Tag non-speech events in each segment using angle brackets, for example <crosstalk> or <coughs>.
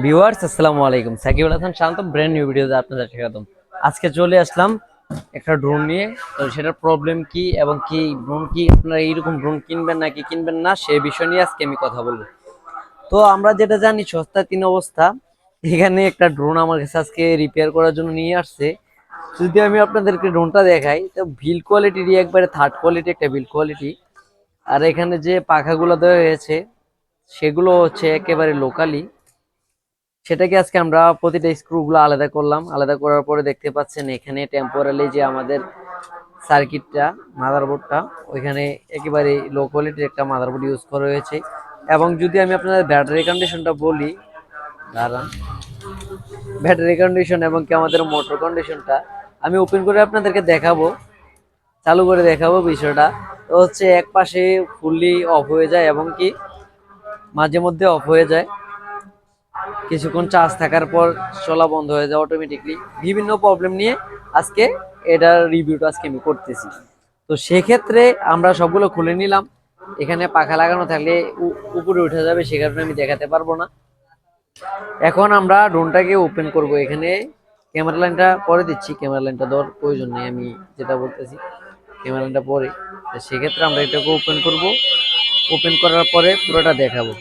Viewers, আসসালামু আলাইকুম। Shakib Al Hasan Shanto brand new ভিডিওতে আপনাদের স্বাগতম। আজকে চলে আসলাম একটা ড্রোন নিয়ে। তো সেটার প্রবলেম কি এবং কি ড্রোন কি? আপনারা এইরকম ড্রোন কিনবেন নাকি কিনবেন না সেই বিষয় নিয়ে আজকে আমি কথা বলব। তো আমরা যেটা জানি, সস্তা তিন অবস্থা। এখানে একটা ড্রোন আমার কাছে আজকে রিপেয়ার করার জন্য নিয়ে আসছে। যদি আমি আপনাদেরকে ড্রোনটা দেখাই, তো বিল কোয়ালিটিরই একবারে থার্ড কোয়ালিটি একটা বিল কোয়ালিটি আর এখানে যে পাখাগুলো দেওয়া হয়েছে, সেগুলো হচ্ছে একেবারে লোকালি সেটাকে আজকে আমরা প্রতিটা স্ক্রুগুলো আলাদা করলাম। আলাদা করার পরে দেখতে পাচ্ছেন এখানে টেম্পোরালি যে আমাদের সার্কিটটা মাদারবোর্ডটা ওইখানে একেবারে লো কোয়ালিটির একটা মাদারবোর্ড ইউজ করা হয়েছে। এবং যদি আমি আপনাদের ব্যাটারি কন্ডিশনটা বলি, দাঁড়ান। ব্যাটারি কন্ডিশন এবং কি আমাদের মোটর কন্ডিশনটা আমি ওপেন করে আপনাদেরকে দেখাবো, চালু করে দেখাবো বিষয়টা। তো হচ্ছে এক পাশে ফুললি অফ হয়ে যায় এবং কি মাঝে মধ্যে অফ হয়ে যায়। কিছুক্ষণ চার্জ থাকার পর চলা বন্ধ হয়ে যায় অটোমেটিকলি বিভিন্ন প্রবলেম নিয়ে আজকে এটার রিভিউটা আজকে আমি করতেছি। তো সেক্ষেত্রে আমরা সবগুলো খুলে নিলাম। এখানে পাখা লাগানো থাকলে উপরে উঠে যাবে, সে কারণে আমি দেখাতে পারব না। এখন আমরা ড্রোনটাকে ওপেন করব। এখানে ক্যামেরা লাইনটা পরে দিচ্ছি। ক্যামেরা লাইনটা দেওয়ার প্রয়োজন নেই, আমি যেটা বলতেছি ক্যামেরা লাইনটা পরে। সেক্ষেত্রে আমরা এটাকে ওপেন করব। ওপেন করার পরে পুরোটা দেখাবো।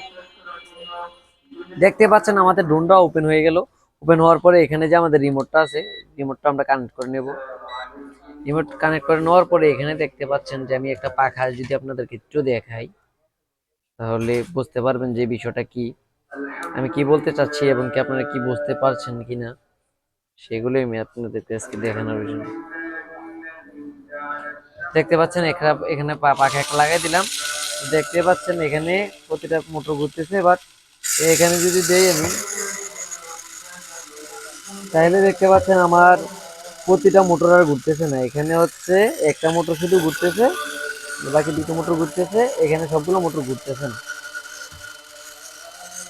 দেখতে পাচ্ছেন আমাদের ড্রোনটা ওপেন হয়ে গেল। ওপেন হওয়ার পরে এখানে যে আমাদের রিমোটটা আছে রিমোটটা আমরা কানেক্ট করে নেব। রিমোট কানেক্ট করে নেওয়ার পরে এখানে দেখতে পাচ্ছেন যে আমি একটা পাখা যদি আপনাদেরকে একটু দেখাই, তাহলে বুঝতে পারবেন যে বিষয়টা কি। আমি কি বলতে চাচ্ছি এবং কি আপনারা কি বুঝতে পারছেন কিনা, সেগুলোই আমি আপনাদেরকে আজকে দেখানোর জন্য। দেখতে পাচ্ছেন এখানে এখানে পাখা একটা লাগাই দিলাম। দেখতে পাচ্ছেন এখানে প্রতিটা মোটর ঘুরতেছে বাট এখানে যদি দেই আমি, তাহলে দেখতে পাচ্ছেন আমার প্রতিটা মোটর আর ঘুরতেছে না। এখানে হচ্ছে একটা মোটর শুধু ঘুরতেছে, বাকি দুটো মোটর ঘুরতেছে, এখানে সবগুলো মোটর ঘুরতেছে না।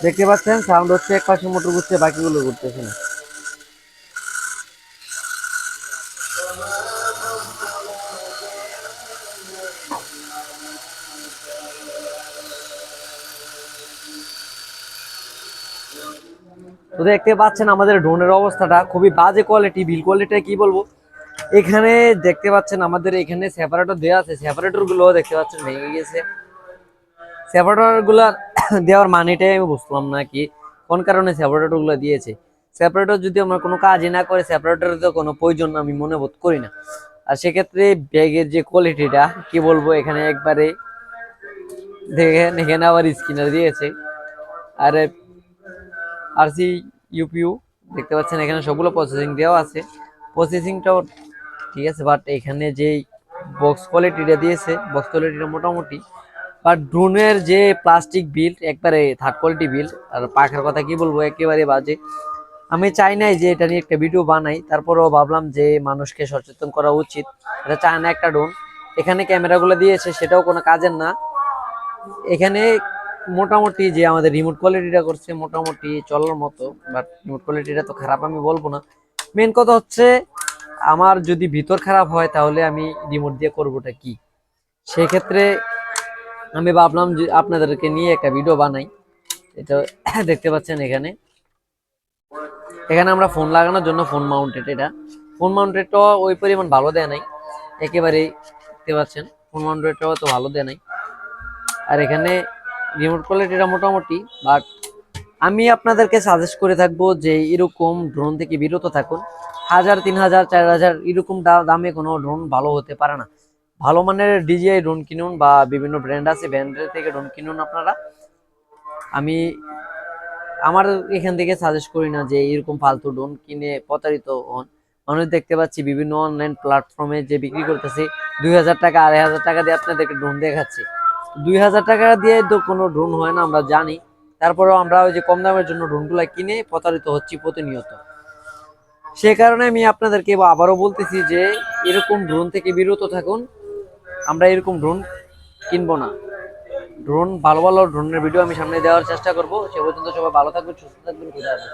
দেখতে পাচ্ছেন সাউন্ড হচ্ছে এক পাশে মোটর ঘুরছে, বাকিগুলো ঘুরতেছে না। তো দেখতে পাচ্ছেন আমাদের ড্রোনের অবস্থাটা, খুবই বাজে কোয়ালিটি বিল কোয়ালিটি কি বলব? এখানে দেখতে পাচ্ছেন আমাদের এখানে সেপারেটর দেওয়া আছে সেপারেটরগুলো দেখতে পাচ্ছেন ভেঙে গেছে। সেপারেটরগুলা <coughs> দেওয়ার মানেটাই আমি বুঝলাম না কি, কোন কারণে সেপারেটরগুলো দিয়েছে? সেপারেটর যদি আমরা কোনো কাজই না করে সেপারেটরের তো কোনো প্রয়োজন আমি মনে বোধ করি না। আর সেক্ষেত্রে ব্যাগের যে কোয়ালিটিটা কি বলব, এখানে একবারে দেখেন, এখানে আবার স্কিনার দিয়েছে। আর আরসি ইউপিউ দেখতে পাচ্ছেন এখানে সবগুলো প্রসেসিং দেওয়া আছে। প্রসেসিংটাও ঠিক আছে বাট এখানে যেই বক্স কোয়ালিটিটা দিয়েছে বক্স কোয়ালিটিটা মোটামুটি। বাট ড্রোনের যে প্লাস্টিক বিল্ড একবারে থার্ড কোয়ালিটি বিল্ড আর পাখার কথা কি বলব, একেবারে বাজে। আমি চাই নাই যে এটা নিয়ে একটা ভিডিও বানাই, তারপরেও ভাবলাম যে মানুষকে সচেতন করা উচিত। এটা চায় না একটা ড্রোন এখানে ক্যামেরাগুলো দিয়েছে, সেটাও কোনো কাজের না। এখানে মোটামুটি যে আমাদের রিমোট কোয়ালিটিটা করছে, মোটামুটি চলার মতো বাট রিমোট কোয়ালিটিটা তো খারাপ আমি বলব না। মেন কথা হচ্ছে, আমার যদি ভিতর খারাপ হয়, তাহলে আমি রিমোট দিয়ে করবোটা কি? সেক্ষেত্রে আমি ভাবলাম যে আপনাদেরকে নিয়ে একটা ভিডিও বানাই। এটা <coughs> দেখতে পাচ্ছেন এখানে। এখানে আমরা ফোন লাগানোর জন্য ফোন মাউন্টেড এটা। ফোন মাউন্টেডটা ওই পরিমাণ ভালো দেয় নাই। একেবারেই, দেখতে পাচ্ছেন ফোন মাউন্টেডটাও তো ভালো দেয় নাই। আর এখানে রিমোট কোয়ালিটিটা মোটামুটি বাট আমি আপনাদেরকে সাজেস্ট করে থাকব যে এরকম ড্রোন থেকে বিরত থাকুন। হাজার, তিন হাজার, চার হাজার এরকম দামে কোনো ড্রোন ভালো হতে পারে না। ভালো মানের ডিজিআই ড্রোন কিনুন বা বিভিন্ন ব্র্যান্ড আছে ব্র্যান্ডের থেকে ড্রোন কিনুন আপনারা। আমি আমার এখান থেকে সাজেস্ট করি না যে এরকম ফালতু ড্রোন কিনে প্রতারিত হন। মানুষ দেখতে পাচ্ছি বিভিন্ন অনলাইন প্ল্যাটফর্মে যে বিক্রি করতেছে, দুই হাজার টাকা, আড়াই হাজার টাকা দিয়ে আপনাদেরকে ড্রোন দেখাচ্ছে। দুই হাজার টাকা দিয়ে তো কোনো ড্রোন হয় না, আমরা জানি। তারপরেও আমরা ওই যে কম দামের জন্য ড্রোনগুলো কিনে প্রতারিত হচ্ছি প্রতিনিয়ত। সে কারণে আমি আপনাদেরকে আবারও বলতেছি যে, এরকম ড্রোন থেকে বিরত থাকুন। আমরা এরকম ড্রোন কিনবো না। ড্রোন ভালো ভালো ড্রোনের ভিডিও আমি সামনে দেওয়ার চেষ্টা করব। সে পর্যন্ত সবাই ভালো থাকবেন, সুস্থ থাকবেন, খুদা হাফেজ।